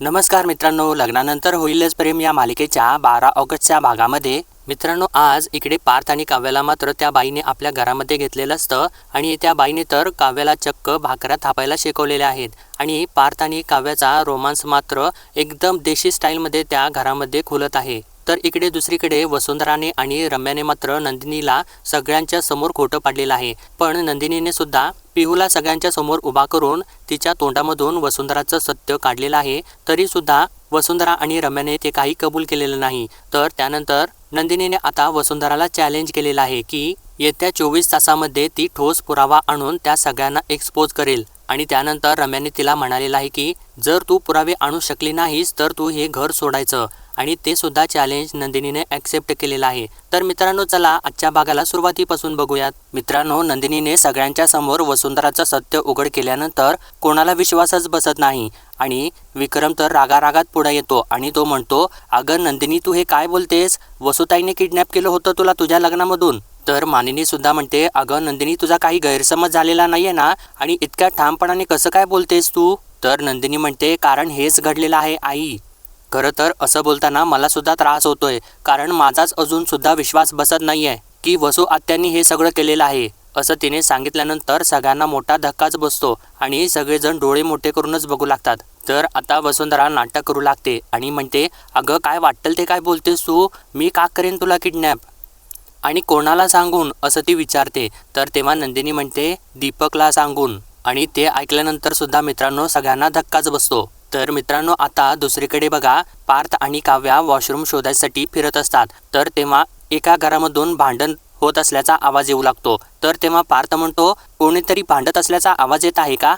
नमस्कार मित्रांनो लग्नानंतर होईलच प्रेम या मालिकेच्या बारा ऑगस्टच्या भागामध्ये. मित्रांनो आज इकडे पार्थ आणि काव्याला मात्र त्या बाईने आपल्या घरामध्ये घेतलेलं असतं आणि त्या बाईने तर काव्याला चक्क भाकऱ्या थापायला शिकवलेल्या आहेत. आणि पार्थ आणि काव्याचा रोमांस मात्र एकदम देशी स्टाईलमध्ये त्या घरामध्ये खुलत आहे. तर इकडे दुसरीकडे वसुंधराने आणि रम्याने मात्र नंदिनीला सगळ्यांच्या समोर खोटं पाडलेलं आहे. पण नंदिनीने सुद्धा पिहूला सगळ्यांच्या समोर उभा करून तिच्या तोंडामधून वसुंधराचं सत्य काढलेलं आहे तरी सुद्धा वसुंधरा आणि रम्याने ते काही कबूल केलेलं नाही. तर त्यानंतर नंदिनीने आता वसुंधराला चॅलेंज केलेलं आहे की येत्या चोवीस तासामध्ये ती ठोस पुरावा आणून त्या सगळ्यांना एक्सपोज करेल. आणि त्यानंतर रम्याने तिला म्हणालेलं आहे की जर तू पुरावे आणू शकली नाहीस तर तू हे घर सोडायचं. आणि ते सुद्धा चॅलेंज नंदिनीने ॲक्सेप्ट केलेलं आहे. तर मित्रांनो चला आजच्या भागाला सुरुवातीपासून बघूयात. मित्रांनो नंदिनीने सगळ्यांच्या समोर वसुंधराचं सत्य उघड केल्यानंतर कोणाला विश्वासच बसत नाही. आणि विक्रम तर रागारागात पुढे येतो आणि तो म्हणतो अगं नंदिनी तू हे काय बोलतेस? वसुताईने किडनॅप केलं होतं तुला तुझ्या लग्नामधून. तर मानिनी सुद्धा म्हणते अगं नंदिनी तुझा काही गैरसमज झालेला नाही आहे ना? आणि इतक्या ठामपणाने कसं काय बोलतेस तू? तर नंदिनी म्हणते कारण हेच घडलेलं आहे आई. खरं तर असं बोलताना मला सुद्धा त्रास होतोय कारण माझाच अजून सुद्धा विश्वास बसत नाही आहे की वसू आत्यांनी हे सगळं केलेलं आहे. असं तिने सांगितल्यानंतर सगळ्यांना मोठा धक्काच बसतो आणि सगळेजण डोळे मोठे करूनच बघू लागतात. तर आता वसुंधरा नाटक करू लागते आणि म्हणते अगं काय वाटतं ते काय बोलतेस तू? मी का करेन तुला किडनॅप? आणि कोणाला सांगून असं ती विचारते तर तेव्हा नंदिनी म्हणते दीपकला सांगून. आणि ते ऐकल्यानंतर सुद्धा मित्रांनो सगळ्यांना धक्काच बसतो. तर मित्रांनो आता दुसरीकडे बघा पार्थ आणि काव्या वॉशरूम शोधायसाठी फिरत असतात. तर तेव्हा एका घरामधून भांडण होत असल्याचा आवाज येऊ लागतो. तर तेव्हा पार्थ म्हणतो कोणीतरी भांडत असल्याचा आवाज येत आहे का?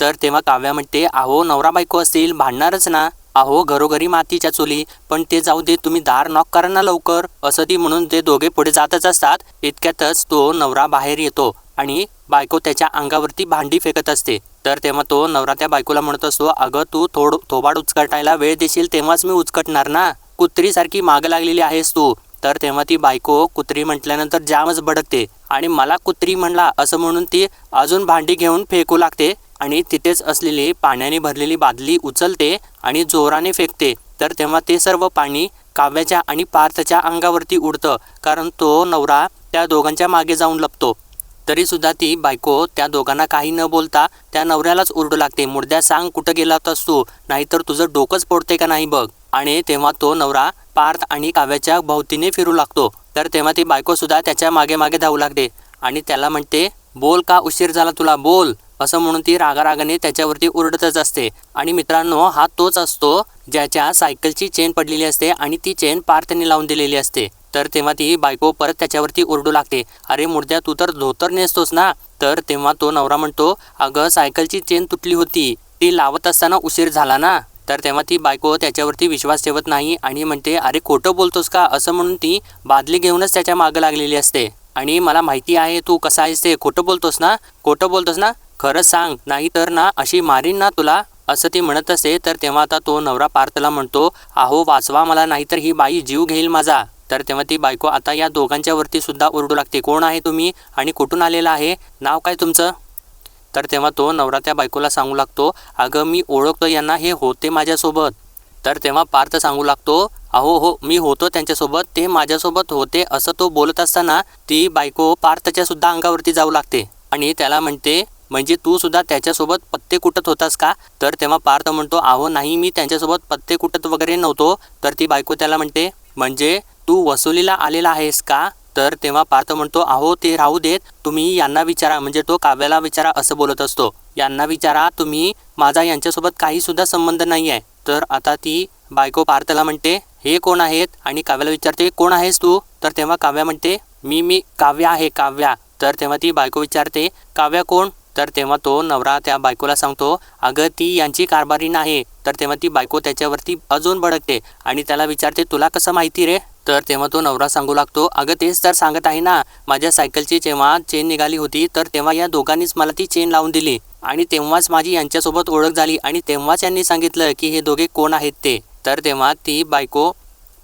तर तेव्हा काव्या म्हणते अहो नवरा बायको असतील भांडणारच ना. अहो घरोघरी मातीच्या चुली पण ते जाऊ दे तुम्ही दार नॉक करा ना लवकर असं ती म्हणून ते दोघे पुढे जातच असतात. इतक्यातच तो नवरा बाहेर येतो आणि बायको त्याच्या अंगावरती भांडी फेकत असते. तर तेव्हा तो नवरा त्या बायकोला म्हणत असतो अगं तू थोड थोबाड उचकटायला वेळ देशील तेव्हाच मी उचकटणार ना. कुत्रीसारखी माग लागलेली आहेस तू. तर तेव्हा ती बायको कुत्री म्हटल्यानंतर जामच भडकते आणि मला कुत्री म्हणला असं म्हणून ती अजून भांडी घेऊन फेकू लागते. आणि तिथेच असलेली पाण्याने भरलेली बादली उचलते आणि जोराने फेकते. तर तेव्हा ते सर्व पाणी काव्याच्या आणि पार्थच्या अंगावरती उडतं कारण तो नवरा त्या दोघांच्या मागे जाऊन लपतो. तरीसुद्धा ती बायको त्या दोघांना काही न बोलता त्या नवऱ्यालाच ओरडू लागते. मुर्द्या सांग कुठं गेला होतास तू? नाहीतर तुझं डोकंच पोडते का नाही बघ? आणि तेव्हा तो नवरा पार्थ आणि काव्याच्या भोवतीने फिरू लागतो. तर तेव्हा ती बायकोसुद्धा त्याच्यामागे मागे धावू लागते आणि त्याला म्हणते बोल का उशीर झाला तुला? बोल. असं म्हणून ती रागारागाने त्याच्यावरती ओरडतच असते. आणि मित्रांनो हा तोच असतो ज्याच्या सायकलची चेन पडलेली असते आणि ती चेन पार्थने लावून दिलेली असते. तर तेव्हा ती बायको परत त्याच्यावरती ओरडू लागते. अरे मुर्द्या तू तर धोतर नेसतोस ना? तर तेव्हा तो नवरा म्हणतो अगं सायकलची चेन तुटली होती. ती लावत असताना उशीर झाला ना? तर तेव्हा ती बायको त्याच्यावरती विश्वास ठेवत नाही आणि म्हणते अरे खोटं बोलतोस का? असं म्हणून ती बादली घेऊनच त्याच्या मागं लागलेली असते. आणि मला माहिती आहे तू कसा आहेस ते खोटं बोलतोस ना? खोटं बोलतोस ना? खरं सांग नाही तर ना अशी मारीन ना तुला. असं ती म्हणत असे तर तेव्हा आता तो नवरा पार्थला म्हणतो अहो वाचवा मला नाहीतर ही बाई जीव घेईल माझा. तर तेव्हा ती बायको आता या दोघांच्या वरती सुद्धा ओरडू लागते कोण आहे तुम्ही? आणि कुठून आलेला आहे? नाव काय तुमचं? तर तेव्हा तो नवरा त्या बायकोला सांगू लागतो अगं मी ओळखतो यांना हे होते माझ्यासोबत. तर तेव्हा पार्थ सांगू लागतो अहो हो मी होतो त्यांच्यासोबत ते माझ्यासोबत होते असं तो बोलत असताना ती बायको पार्थच्या सुद्धा अंगावरती जाऊ लागते. आणि त्याला म्हणते म्हणजे तू सुद्धा त्याच्यासोबत पत्ते कुटत होतास का? तर तेव्हा पार्थ म्हणतो अहो नाही मी त्यांच्यासोबत पत्ते कुटत वगैरे नव्हतो. तर ती बायको त्याला म्हणते म्हणजे तू वसुलीला आलेला आहेस का? तर तेव्हा पार्थ म्हणतो अहो ते राहू देत. तुम्ही यांना विचारा म्हणजे तो काव्याला विचारा असं बोलत असतो. यांना विचारा तुम्ही माझा यांच्यासोबत काही सुद्धा संबंध नाही आहे. तर आता ती बायको पार्थला म्हणते हे कोण आहेत? आणि काव्याला विचारते कोण आहेस तू? तर तेव्हा काव्या म्हणते मी मी काव्या आहे काव्या. तर तेव्हा ती बायको विचारते काव्या कोण? तर तेव्हा तो नवरा त्या बायकोला सांगतो अगं ती यांची कारभारी नाही. तर तेव्हा ती बायको त्याच्यावरती अजून भडकते आणि त्याला विचारते तुला कसं माहिती रे? तर तेव्हा तो नवरा सांगू लागतो अगं तेच तर सांगत आहे ना माझ्या सायकलची जेव्हा चेन निघाली होती तर तेव्हा या दोघांनीच मला ती चेन लावून दिली आणि तेव्हाच माझी यांच्यासोबत ओळख झाली आणि तेव्हाच यांनी सांगितलं की हे दोघे कोण आहेत ते. तर तेव्हा ती बायको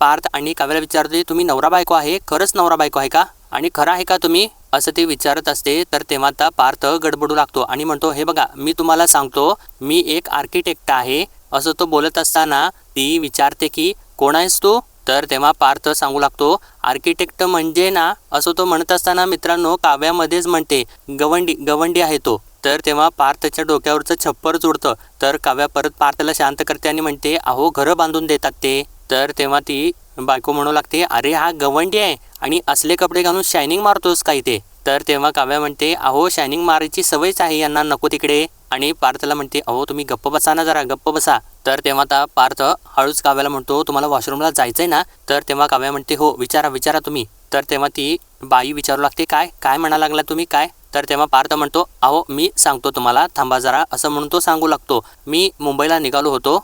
पार्थ आणि काव्याला विचारते तुम्ही नवरा बायको आहे? खरंच नवरा बायको आहे का? आणि खरं आहे का तुम्ही? असं ते विचारत असते तर तेव्हा आता पार्थ गडबडू लागतो आणि म्हणतो हे बघा मी तुम्हाला सांगतो मी एक आर्किटेक्ट आहे. असं तो बोलत असताना ती विचारते की कोण आहेस तू? तर तेव्हा पार्थ सांगू लागतो आर्किटेक्ट म्हणजे ना असं तो म्हणत असताना मित्रांनो काव्यामध्येच म्हणते गवंडी गवंडी आहे तो. तर तेव्हा पार्थच्या डोक्यावरचं छप्पर जुडतं तर काव्या परत पार्थला शांत करते आणि म्हणते अहो घरं बांधून देतात ते. तर तेव्हा ती बायको म्हणू लागते अरे हा गवंडी आहे आणि असले कपडे घालून शायनिंग मारतोस काय ते तर तेव्हा काव्या म्हणते अहो शायनिंग मारायची सवयच आहे यांना नको तिकडे. आणि पार्थला म्हणते अहो तुम्ही गप्प बसा ना जरा गप्प बसा. तर तेव्हा आता पार्थ हळूच काव्याला म्हणतो तुम्हाला वॉशरूमला जायचंय ना? तर तेव्हा काव्या म्हणते हो विचारा विचारा तुम्ही. तर तेव्हा ती बाई विचारू लागते काय काय म्हणा लागला तुम्ही काय? तर तेव्हा पार्थ म्हणतो अहो मी सांगतो तुम्हाला थांबा जरा असं म्हणून तो सांगू लागतो. मी मुंबईला निघालो होतो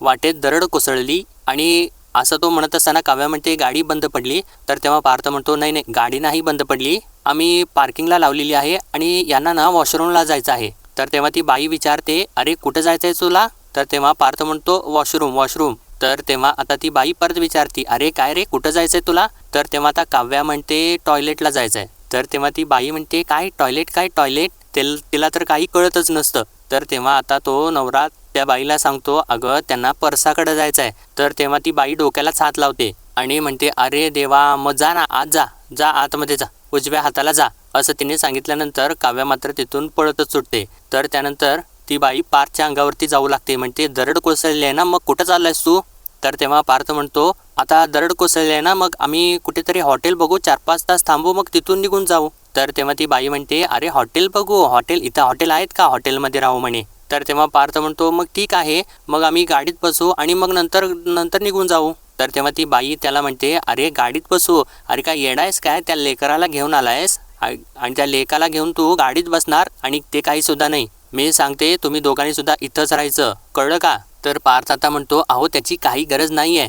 वाटेत दरड कोसळली आणि असं तो म्हणत असताना काव्या म्हणते गाडी बंद पडली. तर तेव्हा पार्थ म्हणतो नाही नाही गाडी नाही बंद पडली. आम्ही पार्किंगला लावलेली आहे आणि यांना ना वॉशरूमला जायचं आहे. तर तेव्हा ती बाई विचारते अरे कुठं जायचं आहे तुला? तर तेव्हा पार्थ म्हणतो वॉशरूम वॉशरूम. तर तेव्हा आता ती बाई परत विचारते अरे काय रे कुठं जायचं आहे तुला? तर तेव्हा आता काव्या म्हणते टॉयलेटला जायचं आहे तर तेव्हा ती बाई म्हणते काय टॉयलेट काय टॉयलेट? तेल तिला तर काही कळतच नसतं. तर तेव्हा आता तो नवरा त्या बाईला सांगतो अगं त्यांना परसाकडे जायचं आहे तर तेव्हा ती बाई डोक्यालाच हात लावते आणि म्हणते अरे देवा मग जा ना आत जा जा आतमध्ये जा उजव्या हाताला जा. असं तिने सांगितल्यानंतर काव्या मात्र तिथून पळतच सुटते. तर त्यानंतर ती बाई पार्थच्या अंगावरती जाऊ लागते म्हणते दरड कोसळली आहे ना मग कुठं चाललायस तू? तर तेव्हा पार्थ म्हणतो आता दरड कोसळली आहे ना मग आम्ही कुठेतरी हॉटेल बघू चार पाच तास थांबू मग तिथून निघून जाऊ. तर तेव्हा ती बाई म्हणते अरे हॉटेल बघू हॉटेल इथं हॉटेल आहेत का? हॉटेलमध्ये राहू म्हणे. तर तेव्हा पार्थ म्हणतो मग ठीक आहे मग आम्ही गाडीत बसू आणि मग नंतर नंतर निघून जाऊ. तर तेव्हा ती बाई त्याला म्हणते अरे गाडीत बसू? अरे काय येडायस काय? त्या लेकराला घेऊन आलायस? आणि त्या लेकाला घेऊन तू गाडीत बसणार आणि ते काही सुद्धा नाही. मी सांगते तुम्ही दोघांनी सुद्धा इथंच राहायचं. कळलं का? तर पार्थ आता म्हणतो अहो त्याची काही गरज नाही आहे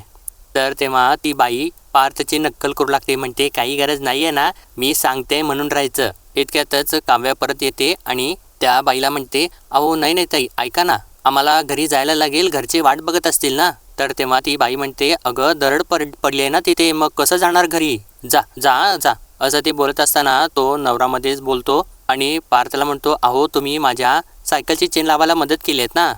तर तेव्हा ती बाई पार्थची नक्कल करू लागते म्हणते काही गरज नाही आहे ना मी सांगते म्हणून राहायचं. इतक्यातच काव्या परत येते आणि त्या बाईला म्हणते अहो नाही नाही ताई ऐका ना आम्हाला घरी जायला लागेल घरचे वाट बघत असतील ना. तर तेव्हा ती बाई म्हणते अगं दरड पड पडली आहे ना तिथे मग कसं जाणार घरी? जा जा जा असं ते बोलत असताना तो नवरामध्येच बोलतो आणि पार्थला म्हणतो अहो तुम्ही माझ्या सायकलची चेन लावायला मदत केली आहेत ना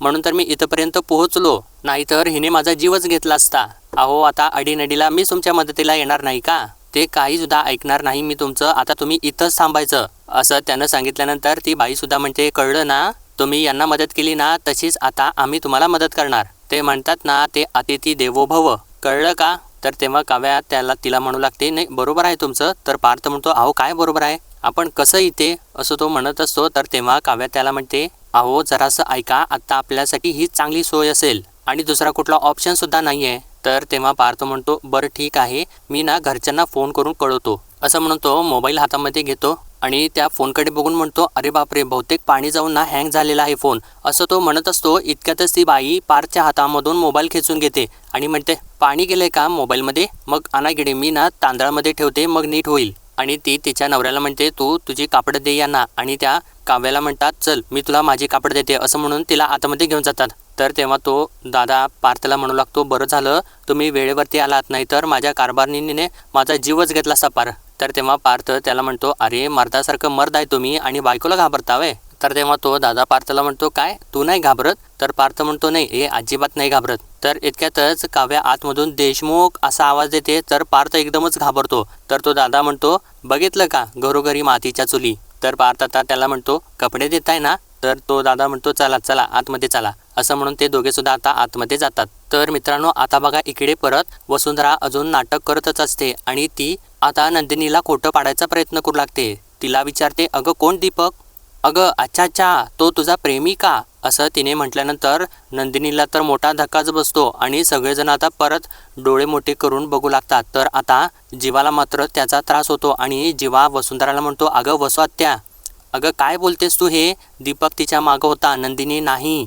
म्हणून तर मी इथंपर्यंत पोहोचलो नाहीतर हिने माझा जीवच घेतला असता. अहो आता अडीनडीला मी तुमच्या मदतीला येणार नाही का? ते काहीसुद्धा ऐकणार नाही मी तुमचं. आता तुम्ही इथंच थांबायचं. असं त्यानं सांगितल्यानंतर ती बाईसुद्धा म्हणते कळलं ना तुम्ही यांना मदत केली ना तशीच आता आम्ही तुम्हाला मदत करणार. ते म्हणतात ना ते अतिथी देवो भव कळलं का? तर तेव्हा काव्या त्याला तिला म्हणू लागते नाही बरोबर आहे तुमचं. तर पार्थ म्हणतो अहो काय बरोबर आहे? आपण कसं इथे? असं तो म्हणत असतो. तर तेव्हा काव्या त्याला म्हणते अहो जरासं ऐका आत्ता आपल्यासाठी हीच चांगली सोय असेल आणि दुसरा कुठला ऑप्शन सुद्धा नाही आहे तर तेव्हा पार्थ म्हणतो बरं ठीक आहे. मी ना घरच्यांना फोन करून कळवतो. असं म्हणून तो मोबाईल हातामध्ये घेतो आणि त्या फोनकडे बघून म्हणतो अरे बापरे बहुतेक पाणी जाऊन ना हँग झालेला आहे फोन. असं तो म्हणत असतो. इतक्यातच ती बाई पारच्या हातामधून मोबाईल खेचून घेते आणि म्हणते पाणी गेलंय का मोबाईलमध्ये? मग आणा गिडे मी ना तांदळामध्ये ठेवते मग नीट होईल. आणि ती तिच्या नवऱ्याला म्हणते तू तुझी कापडं दे यांना आणि त्या काव्याला म्हणतात चल मी तुला माझी कापड देते. असं म्हणून तिला आतमध्ये घेऊन जातात. तर तेव्हा तो दादा पार्थला म्हणू लागतो बरं झालं तुम्ही वेळेवरती आलात नाहीतर माझ्या कारभारणीने माझा जीवच घेतला सपार. तर तेव्हा पार्थ त्याला म्हणतो अरे मर्दासारखं मर्द आहे तुम्ही आणि बायकोला घाबरतावे तर तेव्हा तो दादा पार्थला म्हणतो काय? तू नाही घाबरत? तर पार्थ म्हणतो नाही हे अजिबात नाही घाबरत. तर इतक्यातच काव्या आतमधून देशमुख असा आवाज देते तर पार्थ एकदमच घाबरतो. तर तो दादा म्हणतो बघितलं का घरोघरी मातीच्या चुली? तर पार्थ आता त्याला म्हणतो कपडे देत आहे ना? तर तो दादा म्हणतो चला चला आतमध्ये चला. असं म्हणून ते दोघे सुद्धा आता आतमध्ये जातात. तर मित्रांनो आता बघा इकडे परत वसुंधरा अजून नाटक करतच असते आणि ती आता नंदिनीला खोटं पाडायचा प्रयत्न करू लागते. तिला विचारते अगं कोण दीपक? अगं अच्छा अच्छा तो तुझा प्रेमी का असं तिने म्हटल्यानंतर नंदिनीला तर मोठा धक्काच बसतो आणि सगळेजण आता परत डोळे मोठे करून बघू लागतात. तर आता जीवाला मात्र त्याचा त्रास होतो आणि जीवा वसुंधराला म्हणतो अगं वसू अगं काय बोलतेस तू हे? दीपक तिच्या मागं होता नंदिनी नाही.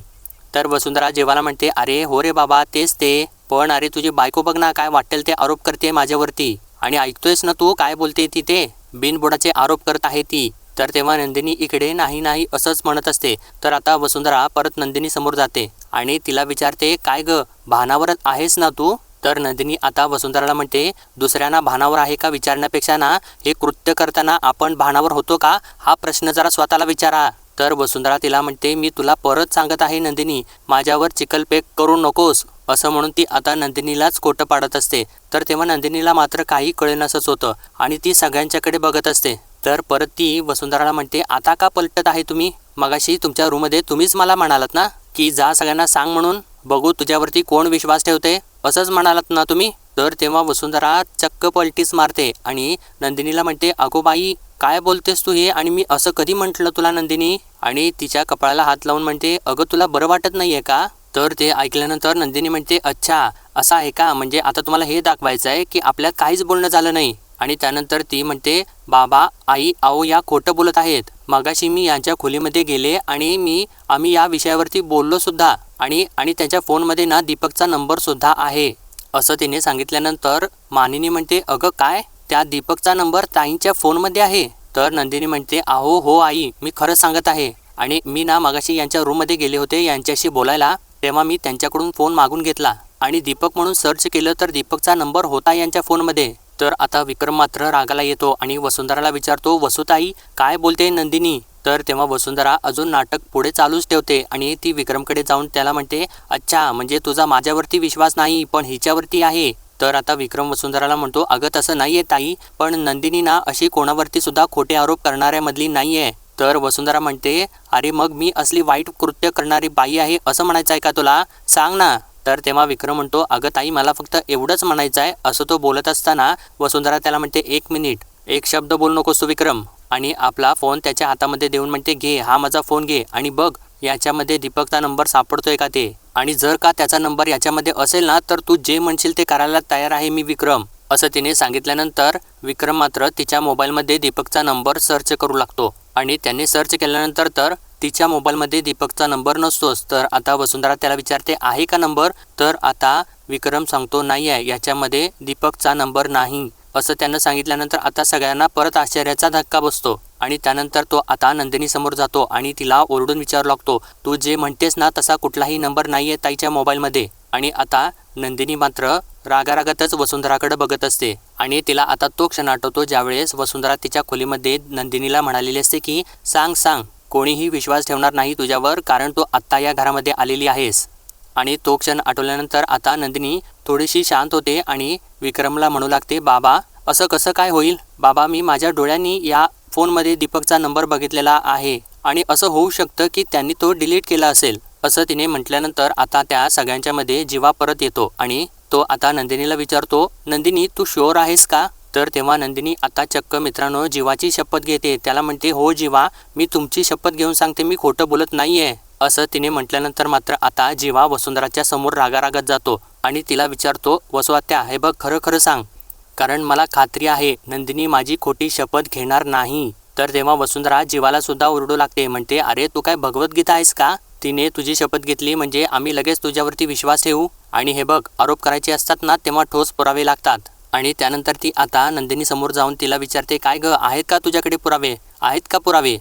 तर वसुंधरा जीवाला म्हणते अरे हो रे बाबा तेच ते. पण अरे तुझी बायको बघ ना काय वाटेल ते आरोप करते माझ्यावरती. आणि ऐकतोयस ना तू काय बोलते ती ते? बिनबुडाचे आरोप करत आहे ती. तर तेव्हा नंदिनी इकडे नाही नाही असंच म्हणत असते. तर आता वसुंधरा परत नंदिनी समोर जाते आणि तिला विचारते काय ग भानावरच आहेस ना तू? तर नंदिनी आता वसुंधराला म्हणते दुसऱ्यांना भानावर आहे का विचारण्यापेक्षा ना हे कृत्य करताना आपण भानावर होतो का? हा प्रश्न जरा स्वतःला विचारा. तर वसुंधरा तिला म्हणते मी तुला परत सांगत आहे नंदिनी माझ्यावर चिकलपेक करू नकोस. असं म्हणून ती आता नंदिनीलाच खोटं पाडत असते. तर तेव्हा नंदिनीला मात्र काही कळेनासंच होतं आणि ती सगळ्यांच्याकडे बघत असते. तर परत ती वसुंधराला म्हणते आता का पलटत आहे तुम्ही? मगाशी तुमच्या रूममध्ये तुम्हीच मला म्हणालात ना की जा सगळ्यांना सांग म्हणून बघू तुझ्यावरती कोण विश्वास ठेवते? असंच म्हणालात ना तुम्ही? तर तेव्हा वसुंधरा चक्क पलटीस मारते आणि नंदिनीला म्हणते अगो बाई काय बोलतेस तू हे? आणि मी असं कधी म्हटलं तुला नंदिनी? आणि तिच्या कपाळाला हात लावून म्हणते अगं तुला बरं वाटत नाही आहे का? तर ते ऐकल्यानंतर नंदिनी म्हणते अच्छा असं आहे का? म्हणजे आता तुम्हाला हे दाखवायचं आहे की आपल्यात काहीच बोलणं झालं नाही. आणि त्यानंतर ती म्हणते बाबा आई आओ या खोटं बोलत आहेत. मगाशी मी यांच्या खोलीमध्ये गेले आणि मी आम्ही या विषयावरती बोललो सुद्धा आणि आणि त्यांच्या फोनमध्ये ना दीपकचा नंबर सुद्धा आहे. असं तिने सांगितल्यानंतर मानिनी म्हणते अगं काय? त्या दीपकचा नंबर ताईंच्या फोनमध्ये आहे. तर नंदिनी म्हणते अहो हो आई मी खरं सांगत आहे. आणि मी ना मगाशी यांच्या रूममध्ये गेले होते यांच्याशी बोलायला तेव्हा मी त्यांच्याकडून फोन मागून घेतला. आणि दीपक म्हणून सर्च केलं तर दीपकचा नंबर होता यांच्या फोनमध्ये. तर आता विक्रम मात्र रागाला येतो आणि वसुंधराला विचारतो वसुताई काय बोलते नंदिनी? तर तेव्हा वसुंधरा अजून नाटक पुढे चालूच ठेवते आणि ती विक्रमकडे जाऊन त्याला म्हणते अच्छा म्हणजे तुझा माझ्यावरती विश्वास नाही पण हिच्यावरती आहे. तर आता विक्रम वसुंधराला म्हणतो अगं तसं नाही आहे ताई पण नंदिनी ना अशी कोणावरती सुद्धा खोटे आरोप करणाऱ्यामधली नाही आहे तर वसुंधरा म्हणते अरे मग मी असली वाईट कृत्य करणारी बाई आहे असं म्हणायचं आहे का तुला? सांग ना. तर तेव्हा विक्रम म्हणतो अगं ताई मला फक्त एवढंच म्हणायचं आहे असं तो बोलत असताना वसुंधरा त्याला म्हणते एक मिनिट एक शब्द बोल नकोस तू विक्रम. आणि आपला फोन त्याच्या हातामध्ये देऊन म्हणते घे हा माझा फोन घे आणि बघ याच्यामध्ये दीपकचा नंबर सापडतोय का ते? आणि जर का त्याचा नंबर याच्यामध्ये असेल ना तर तू जे म्हणशील ते करायला तयार आहे मी विक्रम. असं तिने सांगितल्यानंतर विक्रम मात्र तिच्या मोबाईलमध्ये दीपकचा नंबर सर्च करू लागतो. आणि त्यांनी सर्च केल्यानंतर तर तिच्या मोबाईलमध्ये दीपकचा नंबर नसतोच तर आता वसुंधरा त्याला विचारते आहे का नंबर? तर आता विक्रम सांगतो नाही आहे याच्यामध्ये दीपकचा नंबर नाही. असं त्यानं सांगितल्यानंतर आता सगळ्यांना परत आश्चर्याचा धक्का बसतो आणि त्यानंतर तो आता नंदिनीसमोर जातो आणि तिला ओरडून विचारू लागतो तू जे म्हणतेस ना तसा कुठलाही नंबर नाही आहे ताईच्या मोबाईलमध्ये. आणि आता नंदिनी मात्र रागारागातच वसुंधराकडे बघत असते आणि तिला आता तो क्षण आठवतो ज्यावेळेस वसुंधरा तिच्या खोलीमध्ये नंदिनीला म्हणालेली असते की सांग सांग. कोणीही विश्वास ठेवणार नाही तुझ्यावर कारण तू आत्ता या घरामध्ये आलेली आहेस. आणि तो क्षण आठवल्यानंतर आता नंदिनी थोडीशी शांत होते आणि विक्रमला म्हणू लागते बाबा असं कसं काय होईल? बाबा मी माझ्या डोळ्यांनी या फोनमध्ये दीपकचा नंबर बघितलेला आहे आणि असं होऊ शकतं की त्यांनी तो डिलीट केला असेल असं तिने म्हटल्यानंतर आता त्या सगळ्यांच्यामध्ये जीवा परत येतो आणि तो आता नंदिनीला विचारतो नंदिनी तू शुअर आहेस का? तर तेव्हा नंदिनी आता चक्क मित्रांनो जीवाची शपथ घेते. त्याला म्हणते हो जीवा मी तुमची शपथ घेऊन सांगते मी खोटं बोलत नाहीये. असं तिने म्हटल्यानंतर मात्र आता जीवा वसुंधराच्या समोर रागारागत जातो आणि तिला विचारतो वसुआत्या हे बघ खरं खरं सांग. कारण मला खात्री आहे नंदिनी माझी खोटी शपथ घेणार नाही. तर तेव्हा वसुंधरा जीवाला सुद्धा ओरडू लागते. म्हणते अरे तू काय भगवद्गीता आहेस का? तिने तुझी शपथ घेतली म्हणजे आम्ही लगेच तुझ्यावरती विश्वास ठेवू. आणि हे बघ आरोप करायचे असतात ना तेव्हा ठोस पुरावे लागतात. आणि त्यानंतर ती आता नंदिनी समोर जाऊन तिला विचारते काय ग आहेत का तुझ्याकडे पुरावे? आहेत का पुरावे?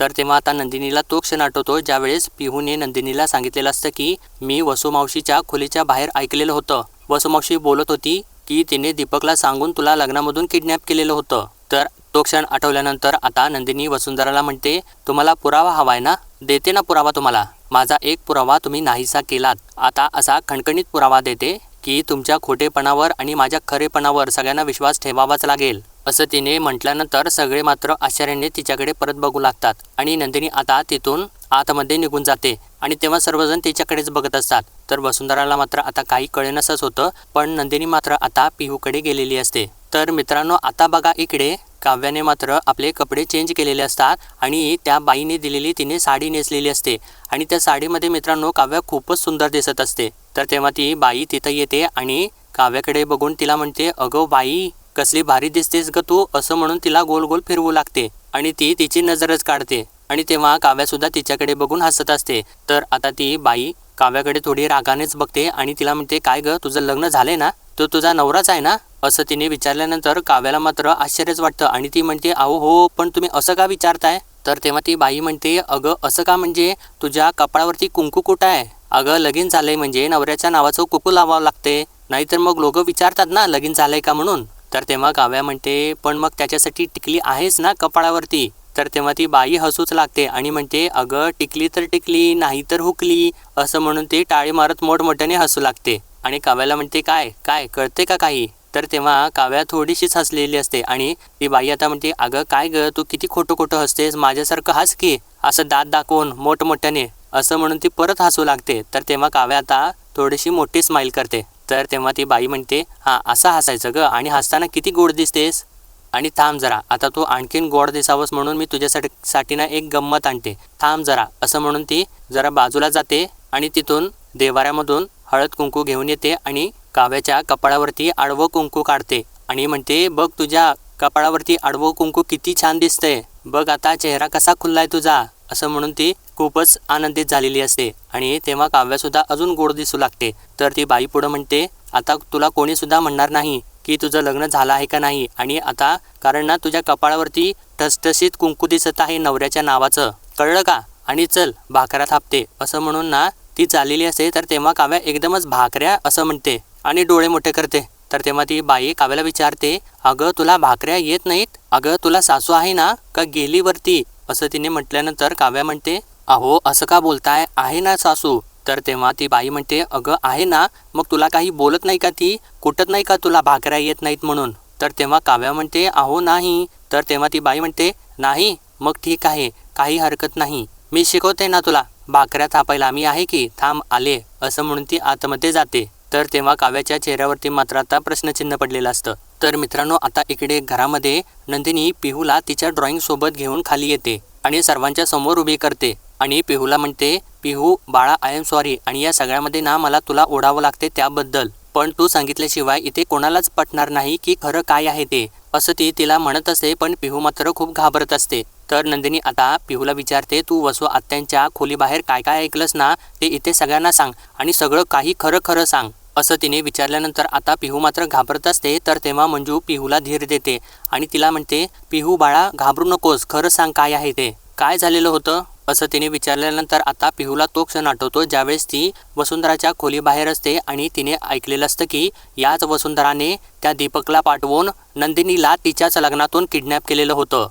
तर तेव्हा आता नंदिनीला तो क्षण आठवतो ज्यावेळेस पिहूने नंदिनीला सांगितलेलं असतं की मी वसुमावशीच्या खोलीच्या बाहेर ऐकलेलं होतं. वसुमावशी बोलत होती की तिने दीपकला सांगून तुला लग्नामधून किडनॅप केलेलं होतं. तर तो क्षण आठवल्यानंतर आता नंदिनी वसुंधराला म्हणते तुम्हाला पुरावा हवाय ना? देते ना पुरावा तुम्हाला? माझा एक पुरावा तुम्ही नाहीसा केलात. आता असा खणखणीत पुरावा देते. की तुमच्या खोटेपणावर आणि माझ्या खरेपणावर सगळ्यांना विश्वास ठेवावाच लागेल असं तिने म्हटल्यानंतर सगळे मात्र आश्चर्याने तिच्याकडे परत बघू लागतात आणि नंदिनी आता तिथून आतमध्ये निघून जाते आणि तेव्हा सर्वजण तिच्याकडेच बघत असतात. तर वसुंधराला मात्र आता काही कळेनसंच होतं पण नंदिनी मात्र आता पिहूकडे गेलेली असते. तर मित्रांनो आता बघा इकडे काव्याने मात्र आपले कपडे चेंज केलेले असतात आणि त्या बाईने दिलेली तिने साडी नेसलेली असते. आणि त्या साडीमध्ये मित्रांनो काव्या खूपच सुंदर दिसत असते. तर तेव्हा ती बाई तिथं येते आणि काव्याकडे बघून तिला म्हणते अगं बाई कसली भारी दिसतेस ग तू असं म्हणून तिला गोल गोल फिरवू लागते. आणि ती तिची नजरच काढते. आणि तेव्हा काव्यासुद्धा तिच्याकडे बघून हसत असते. तर आता ती बाई काव्याकडे थोडी रागानेच बघते आणि तिला म्हणते काय ग तुझं लग्न झाले ना? तो तुझा नवराच आहे ना? असं तिने विचारल्यानंतर काव्याला मात्र आश्चर्यच वाटतं आणि ती म्हणते अहो हो पण तुम्ही असं का विचारताय? तर तेव्हा ती बाई म्हणते अगं असं का म्हणजे? तुझ्या कपाळावरती कुंकू कुठं आहे? अगं लगीन झालंय म्हणजे नवऱ्याच्या नावाचं कुकू लावावं लागते नाहीतर मग लोक विचारतात ना लगीन झालंय का म्हणून? तर तेव्हा काव्या म्हणते पण मग त्याच्यासाठी टिकली आहेस ना कपाळावरती? तर तेव्हा ती बाई हसूच लागते आणि म्हणते अगं टिकली तर टिकली नाही तर हुकली असं म्हणून ती टाळी मारत मोठमोठ्याने हसू लागते. आणि काव्याला म्हणते काय? काय? कळते का काही? तर तेव्हा काव्या थोडीशीच हसलेली असते आणि ती बाई आता म्हणते अगं काय ग? तू किती खोटं खोटं हसतेस? माझ्यासारखं हस की असं दात दाखवून मोठमोठ्याने. असं म्हणून ती परत हसू लागते. तर तेव्हा काव्या आता थोडीशी मोठी स्माईल करते. तर तेव्हा ती बाई म्हणते हां असं हसायचं ग? आणि हसताना किती गोड दिसतेस? आणि थांब जरा आता तू आणखीन गोड दिसावंस म्हणून मी तुझ्यासाठी साठी ना एक गंमत आणते. थांब जरा. असं म्हणून ती जरा बाजूला जाते आणि तिथून देवाऱ्यामधून हळद कुंकू घेऊन येते आणि काव्याच्या कपाळावरती आडवं कुंकू काढते. आणि म्हणते बघ तुझ्या कपाळावरती आडवं कुंकू किती छान दिसतंय. बघ आता चेहरा कसा खुल्लाय तुझा. असं म्हणून ती खूपच आनंदित झालेली असते. आणि तेव्हा काव्यासुद्धा अजून गोड दिसू लागते. तर ती बाई पुढं म्हणते आता तुला कोणीसुद्धा म्हणणार नाही की तुझं लग्न झालं आहे का नाही. आणि आता कारण ना तुझ्या कपाळावरती ठसठशीत कुंकू दिसत आहे नवऱ्याच्या नावाचं. कळलं का? आणि चल भाकऱ्या थापते. असं म्हणून ना ती चाललेली असते तर तेव्हा काव्या एकदमच भाकऱ्या असं म्हणते आणि डोळे मोठे करते. तर तेव्हा ती बाई काव्याला विचारते अगं तुला भाकऱ्या येत नाहीत? अगं तुला सासू आहे ना? का गेली वरती? असं तिने म्हटल्यानंतर काव्या म्हणते अहो असं का बोलताय? आहे ना सासू. तर तेव्हा ती बाई म्हणते अगं आहे ना? मग तुला काही बोलत नाही का ती? कुटत नाही का तुला भाकऱ्या येत नाहीत म्हणून? तर तेव्हा काव्या म्हणते अहो नाही. तर तेव्हा ती बाई म्हणते नाही मग ठीक आहे. काही हरकत नाही. मी शिकवते ना तुला. भाकऱ्या थापायला मी आहे की? थांब आले. असं म्हणून ती आतमध्ये जाते. तर तेव्हा काव्याच्या चेहऱ्यावरती मात्र आता प्रश्नचिन्ह पडलेलं असतं. तर मित्रांनो आता इकडे घरामध्ये नंदिनी पिहूला तिच्या ड्रॉइंग सोबत घेऊन खाली येते आणि सर्वांच्या समोर उभी करते. आणि पिहूला म्हणते पिहू बाळा आय एम सॉरी आणि या सगळ्यामध्ये ना मला तुला ओढावं लागते त्याबद्दल. पण तू सांगितल्याशिवाय इथे कोणालाच पटणार नाही की खरं काय आहे ते. असं ती तिला म्हणत असते पण पिहू मात्र खूप घाबरत असते. तर नंदिनी आता पिहूला विचारते तू वसू आत्यांच्या खोलीबाहेर काय काय ऐकलंस ना? ते इथे सगळ्यांना सांग आणि सगळं काही खरं खरं सांग. असं तिने विचारल्यानंतर आता पिहू मात्र घाबरत असते तर तेव्हा मंजू पिहूला धीर देते आणि तिला म्हणते पिहू बाळा घाबरू नकोस खरं सांग काय आहे ते? काय झालेलं होतं? असं तिने विचारल्यानंतर आता पिहूला तो क्षण आठवतो ज्यावेळेस ती वसुंधराच्या खोलीबाहेर असते आणि तिने ऐकलेलं असतं की याच वसुंधराने त्या दीपकला पाठवून नंदिनीला तिच्याच लग्नातून किडनॅप केलेलं होतं.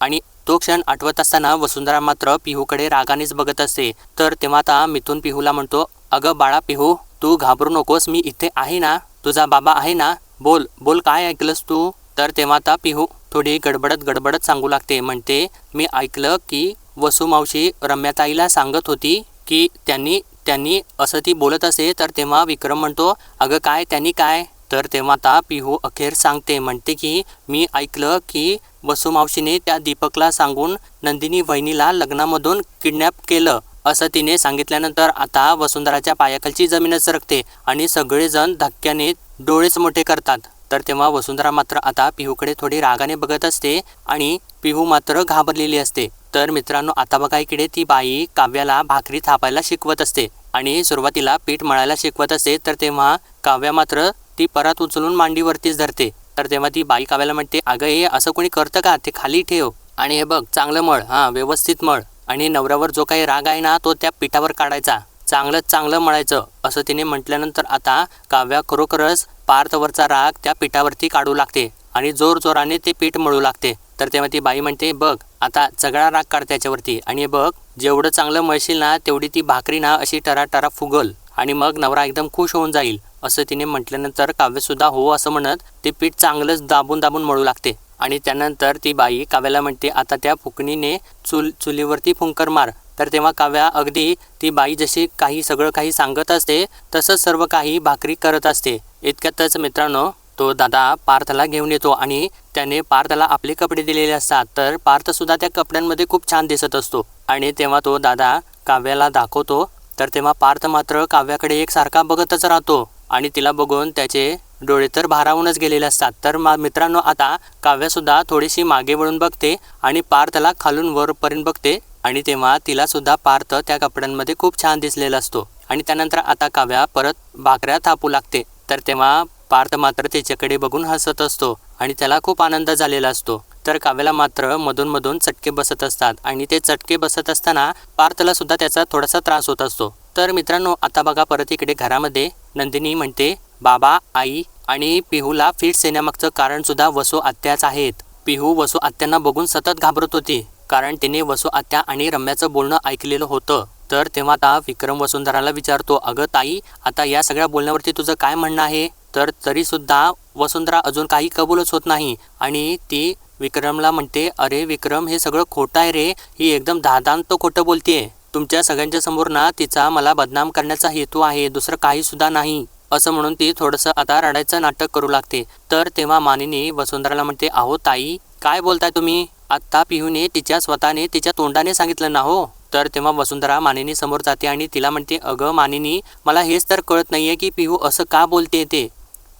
आणि तो क्षण आठवत असताना वसुंधरा मात्र पिहूकडे रागानेच बघत असते. तर तेव्हा आता मिथून पिहूला म्हणतो अगं बाळा पिहू तू घाबरू नकोस मी इथे आहे ना? तुझा बाबा आहे ना? बोल बोल काय ऐकलंस तू? तर तेव्हा आता पिहू थोडी गडबडत गडबडत सांगू लागते. म्हणते मी ऐकलं की वसुमावशी रम्याताईला सांगत होती की त्यांनी त्यांनी असं ती बोलत असे. तर तेव्हा विक्रम म्हणतो अगं काय त्यांनी काय? तर तेव्हा आता पिहू अखेर सांगते. म्हणते की मी ऐकलं की वसुमावशीने त्या दीपकला सांगून नंदिनी वहिनीला लग्नामधून किडनॅप केलं. असं तिने सांगितल्यानंतर आता वसुंधराच्या पायाखालची जमीनच सरकते आणि सगळेजण धक्क्याने डोळेच मोठे करतात. तर तेव्हा वसुंधरा मात्र आता पिहूकडे थोडी रागाने बघत असते आणि पिहू मात्र घाबरलेली असते. तर मित्रांनो आता बघा इकडे ती बाई काव्याला भाकरी थापायला शिकवत असते आणि सुरुवातीला पीठ मळायला शिकवत असते. तर तेव्हा काव्या मात्र ती परत उचलून मांडीवरतीच धरते. तर तेव्हा ती बाई काव्याला म्हणते अगं हे असं कोणी करतं का? ते खाली ठेव. आणि हे बघ चांगलं मळ हां व्यवस्थित मळ. आणि नवऱ्यावर जो काही राग आहे ना तो त्या पिठावर काढायचा. चांगलं चांगलं मळायचं असं तिने म्हटल्यानंतर आता काव्या खरोखरच पार्थवरचा राग त्या पिठावरती काढू लागते. आणि जोर जोराने ते पीठ मळू लागते. तर तेव्हा ती बाई म्हणते बघ आता सगळा राग काढ त्याच्यावरती. आणि बघ जेवढं चांगलं मळशील ना तेवढी ती भाकरी ना अशी टरा टरा फुगल. आणि मग नवरा एकदम खुश होऊन जाईल. असं तिने म्हटल्यानंतर काव्यसुद्धा हो असं म्हणत ते पीठ चांगलंच दाबून दाबून मळू लागते. आणि त्यानंतर ती बाई काव्याला म्हणते आता त्या फुकणीने चूल चुलीवरती फुंकर मार. तर तेव्हा काव्या अगदी ती बाई जशी काही सगळं काही सांगत असते तसंच सर्व काही भाकरी करत असते. इतक्यातच मित्रांनो तो दादा पार्थला घेऊन येतो आणि त्याने पार्थला आपले कपडे दिलेले असतात तर पार्थसुद्धा त्या कपड्यांमध्ये खूप छान दिसत असतो. आणि तेव्हा तो दादा काव्याला दाखवतो तर तेव्हा पार्थ मात्र काव्याकडे एकसारखा बघतच राहतो. आणि तिला बघून त्याचे डोळे तर भारावूनच गेलेले असतात. तर मा मित्रांनो आता काव्यासुद्धा थोडीशी मागे वळून बघते आणि पार्थला खालून वरपर्यंत बघते आणि तेव्हा तिलासुद्धा पार्थ त्या कपड्यांमध्ये खूप छान दिसलेला असतो. आणि त्यानंतर आता काव्या परत भाकऱ्या थापू लागते. तर तेव्हा पार्थ मात्र त्याच्याकडे बघून हसत असतो आणि त्याला खूप आनंद झालेला असतो. तर काव्याला मात्र मधून मधून चटके बसत असतात आणि ते चटके बसत असताना पार्थला सुद्धा त्याचा थोडासा त्रास होत असतो. तर मित्रांनो आता बघा परत इकडे घरामध्ये नंदिनी म्हणते बाबा आई आणि पिहूला फिट येण्यामागचं कारण सुद्धा वसू आत्याच आहेत. पिहू वसू आत्यांना बघून सतत घाबरत होती कारण तिने वसू आत्या आणि रम्याचं बोलणं ऐकलेलं होतं. तर तेव्हा आता विक्रम वसुंधराला विचारतो अगं ताई आता या सगळ्या बोलण्यावरती तुझं काय म्हणणं आहे? तर तरीसुद्धा वसुंधरा अजून काही कबूलच होत नाही आणि ती विक्रमला म्हणते अरे विक्रम हे सगळं खोटं आहे रे. ही एकदम धादांत खोटं बोलतेय. तुमच्या सगळ्यांच्या समोर ना तिचा मला बदनाम करण्याचा हेतू आहे दुसरं काही सुद्धा नाही. असं म्हणून ती थोडंसं आता रडायचं नाटक करू लागते. तर तेव्हा मानिनी वसुंधराला म्हणते अहो ताई काय बोलताय तुम्ही? आत्ता पिहूने तिच्या स्वतःने तिच्या तोंडाने सांगितलं ना हो? तर तेव्हा वसुंधरा मानिनी समोर जाते आणि तिला म्हणते अगं मानिनी मला हेच तर कळत नाहीये की पिहू असं का बोलते ते.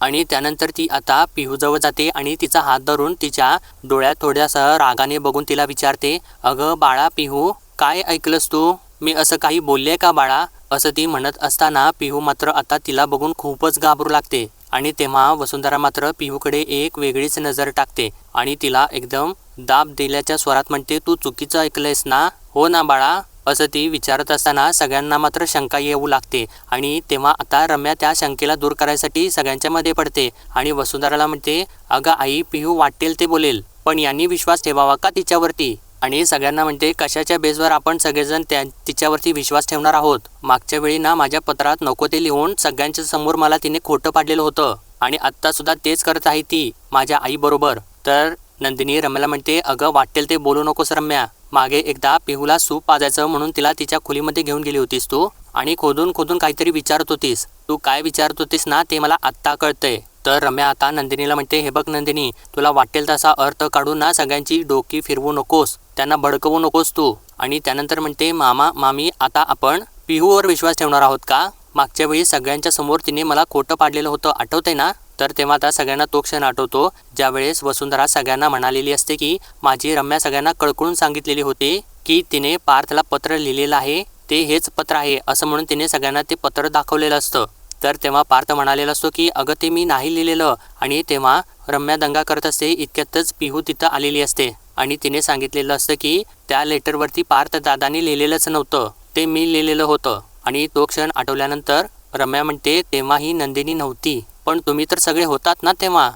आणि त्यानंतर ती आता पिहूजवळ जाते आणि तिचा हात धरून तिच्या डोळ्यात थोड्यासा रागाने बघून तिला विचारते अगं बाळा पिहू काय ऐकलंस तू? मी असं काही बोलले का बाळा? असं ती म्हणत असताना पिहू मात्र आता तिला बघून खूपच घाबरू लागते आणि तेव्हा वसुंधरा मात्र पिहूकडे एक वेगळीच नजर टाकते आणि तिला एकदम दाब दिल्याच्या स्वरात म्हणते तू चुकीचं ऐकलंयस ना? हो ना बाळा? असं ती विचारत असताना सगळ्यांना मात्र शंका येऊ लागते आणि तेव्हा आता रम्या त्या शंकेला दूर करायसाठी सगळ्यांच्या मध्ये पडते आणि वसुंधराला म्हणते अगं आई पिहू वाटेल ते बोलेल पण यांनी विश्वास ठेवावा का तिच्यावरती? आणि सगळ्यांना म्हणते कशाच्या बेसवर आपण सगळेजण त्या तिच्यावरती विश्वास ठेवणार आहोत? मागच्या वेळी ना माझ्या पत्रात नको ते लिहून सगळ्यांच्या समोर मला तिने खोटं पाडलेलं होतं. आणि आत्ता सुद्धा तेच करत आहे ती माझ्या आईबरोबर तर नंदिनी रम्याला म्हणते अगं वाटेल ते बोलू नकोस रम्या. मागे एकदा पिहूला सूप पाजायचं म्हणून तिला तिच्या खोलीमध्ये घेऊन गेली होतीस तू आणि खोदून खोदून काहीतरी विचारत होतीस. तू काय विचारत होतीस ना ते मला आत्ता कळतंय. तर रम्या आता नंदिनीला म्हणते हे बघ नंदिनी तुला वाटेल तसा अर्थ काढून ना सगळ्यांची डोकी फिरवू नकोस त्यांना भडकवू नकोस तू. आणि त्यानंतर म्हणते मामा मामी आता आपण पिहूवर विश्वास ठेवणार आहोत का? मागच्या वेळी सगळ्यांच्या समोर तिने मला खोटं पाडलेलं होतं आठवतंय ना? तर तेव्हा आता सगळ्यांना तो क्षण आठवतो ज्यावेळेस वसुंधरा सगळ्यांना म्हणालेली असते की माझी रम्या सगळ्यांना कळकळून सांगितलेली होती की तिने पार्थला पत्र लिहिलेलं आहे ते हेच पत्र आहे असं म्हणून तिने सगळ्यांना ते पत्र दाखवलेलं असतं. तर तेव्हा पार्थ म्हणालेला असतो की अगं ते मी नाही लिहिलेलं. आणि तेव्हा रम्या दंगा करत असते इतक्यातच पिहू तिथं आलेली असते. आणि तिने सांगितलेलं असतं की त्या लेटरवरती पार्थ दादाने लिहिलेलंच नव्हतं. ते मी लिहिलेलं होतं. आणि तो क्षण आठवल्यानंतर रम्या म्हणते तेव्हा ही नंदिनी नव्हती. पण तुम्ही तर सगळे होतात ना तेव्हा?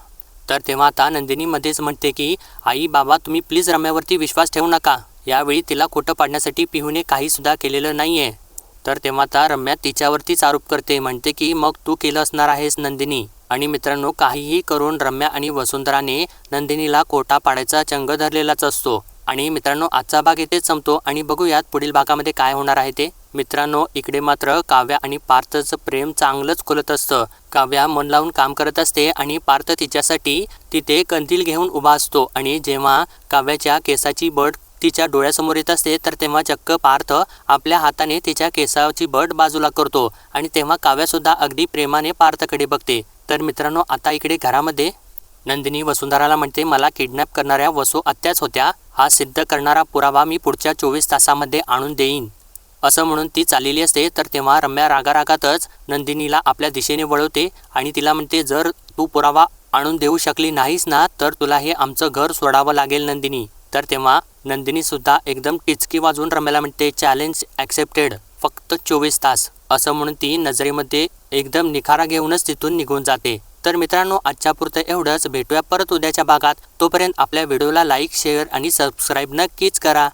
तर तेव्हा आता नंदिनीमध्येच म्हणते की आई बाबा तुम्ही प्लीज रम्यावरती विश्वास ठेवू नका. यावेळी तिला खोटं पाडण्यासाठी पिहूने काहीसुद्धा केलेलं नाही आहे तर तेव्हा आता रम्या तिच्यावरतीच आरोप करते म्हणते की मग तू केलं असणार आहेस नंदिनी. आणि मित्रांनो काहीही करून रम्या आणि वसुंधराने नंदिनीला कोटा पाडायचा चंग धरलेलाच असतो. आणि मित्रांनो आजचा भाग इथेच संपतो आणि बघूयात पुढील भागामध्ये काय होणार आहे ते. मित्रांनो इकडे मात्र काव्या आणि पार्थचं प्रेम चांगलंच खुलत असतं. काव्या मन लावून काम करत असते आणि पार्थ तिच्यासाठी तिथे कंदील घेऊन उभा असतो. आणि जेव्हा काव्याच्या केसाची बट तिच्या डोळ्यासमोर येत असते तर तेव्हा चक्क पार्थ आपल्या हाताने तिच्या केसाची बट बाजूला करतो आणि तेव्हा काव्यासुद्धा अगदी प्रेमाने पार्थकडे बघते. तर मित्रांनो आता इकडे घरामध्ये नंदिनी वसुंधराला म्हणते मला किडनॅप करणाऱ्या वसू आत्याच होत्या. हा सिद्ध करणारा पुरावा मी पुढच्या चोवीस तासामध्ये आणून देईन. असं म्हणून ती चाललेली असते तर तेव्हा रम्या रागारागातच नंदिनीला आपल्या दिशेने वळवते आणि तिला म्हणते जर तू पुरावा आणून देऊ शकली नाहीस ना तर तुला हे आमचं घर सोडावं लागेल नंदिनी. तर तेव्हा नंदिनी सुद्धा एकदम टिचकी वाजवून रम्याला म्हणते चॅलेंज ॲक्सेप्टेड फक्त चोवीस तास. असं म्हणून ती नजरेमध्ये एकदम निखारा घेऊनच तिथून निघून जाते. तर मित्रांनो आजच्या पुरतं एवढंच. भेटूया परत उद्याच्या भागात. तोपर्यंत आपल्या व्हिडिओला लाईक शेअर आणि सबस्क्राईब नक्कीच करा.